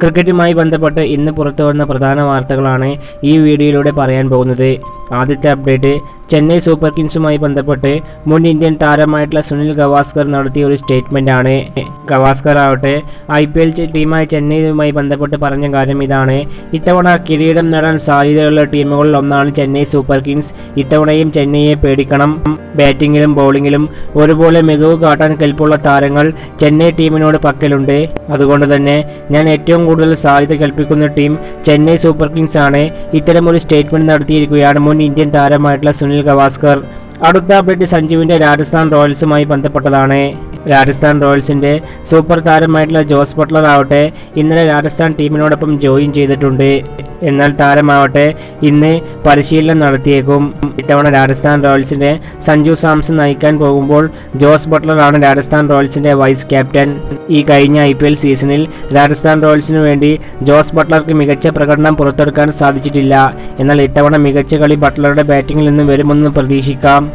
ക്രിക്കറ്റുമായി ബന്ധപ്പെട്ട് ഇന്ന് പുറത്തു വന്ന പ്രധാന വാർത്തകളാണ് ഈ വീഡിയോയിലൂടെ പറയാൻ പോകുന്നത്. ആദ്യത്തെ അപ്ഡേറ്റ് ചെന്നൈ സൂപ്പർ കിങ്സുമായി ബന്ധപ്പെട്ട് മുൻ ഇന്ത്യൻ താരമായിട്ടുള്ള സുനിൽ ഗവാസ്കർ നടത്തിയ ഒരു സ്റ്റേറ്റ്മെന്റ് ആണ്. ഗവാസ്കർ ആവട്ടെ ഐ പി എൽ ടീമായ ചെന്നൈയുമായി ബന്ധപ്പെട്ട് പറഞ്ഞ കാര്യം ഇതാണ്. ഇത്തവണ കിരീടം നേടാൻ സാധ്യതയുള്ള ടീമുകളിൽ ഒന്നാണ് ചെന്നൈ സൂപ്പർ കിങ്സ് ഇത്തവണയും ചെന്നൈയെ പേടിക്കണം. ബാറ്റിങ്ങിലും ബൗളിങ്ങിലും ഒരുപോലെ മികവ് കാട്ടാൻ കെൽപ്പുള്ള താരങ്ങൾ ചെന്നൈ ടീമിനോട് പക്കലുണ്ട്. അതുകൊണ്ട് തന്നെ ഞാൻ ഏറ്റവും കൂടുതൽ സാധ്യത കൽപ്പിക്കുന്ന ടീം ചെന്നൈ സൂപ്പർ കിങ്സ് ആണ്. ഇത്തരമൊരു സ്റ്റേറ്റ്മെന്റ് നടത്തിയിരിക്കുകയാണ് മുൻ ഇന്ത്യൻ താരമായിട്ടുള്ള സുനിൽ ഗവാസ്കർ അടുത്ത അപ്ഡേറ്റ് സഞ്ജുവിന്റെ രാജസ്ഥാൻ റോയൽസുമായി ബന്ധപ്പെട്ടതാണ്. രാജസ്ഥാൻ റോയൽസിന്റെ സൂപ്പർ താരമായിട്ടുള്ള ജോസ് ബട്ട്ലർ ആവട്ടെ ഇന്നലെ രാജസ്ഥാൻ ടീമിനോടൊപ്പം ജോയിൻ ചെയ്തിട്ടുണ്ട്. എന്നാൽ താരമാവട്ടെ ഇന്ന് പരിശീലനം നടത്തിയേക്കും. ഇത്തവണ രാജസ്ഥാൻ റോയൽസിന്റെ സഞ്ജു സാംസൺ നയിക്കാൻ പോകുമ്പോൾ ജോസ് ബട്ട്ലറാണ് രാജസ്ഥാൻ റോയൽസിന്റെ വൈസ് ക്യാപ്റ്റൻ. ഈ കഴിഞ്ഞ ഐ സീസണിൽ രാജസ്ഥാൻ റോയൽസിനു വേണ്ടി ജോസ് ബട്ട്ലർക്ക് മികച്ച പ്രകടനം പുറത്തെടുക്കാൻ സാധിച്ചിട്ടില്ല. എന്നാൽ ഇത്തവണ മികച്ച കളി ബട്ട്ലറുടെ ബാറ്റിംഗിൽ നിന്നും വരുമെന്ന് പ്രതീക്ഷിക്കാം.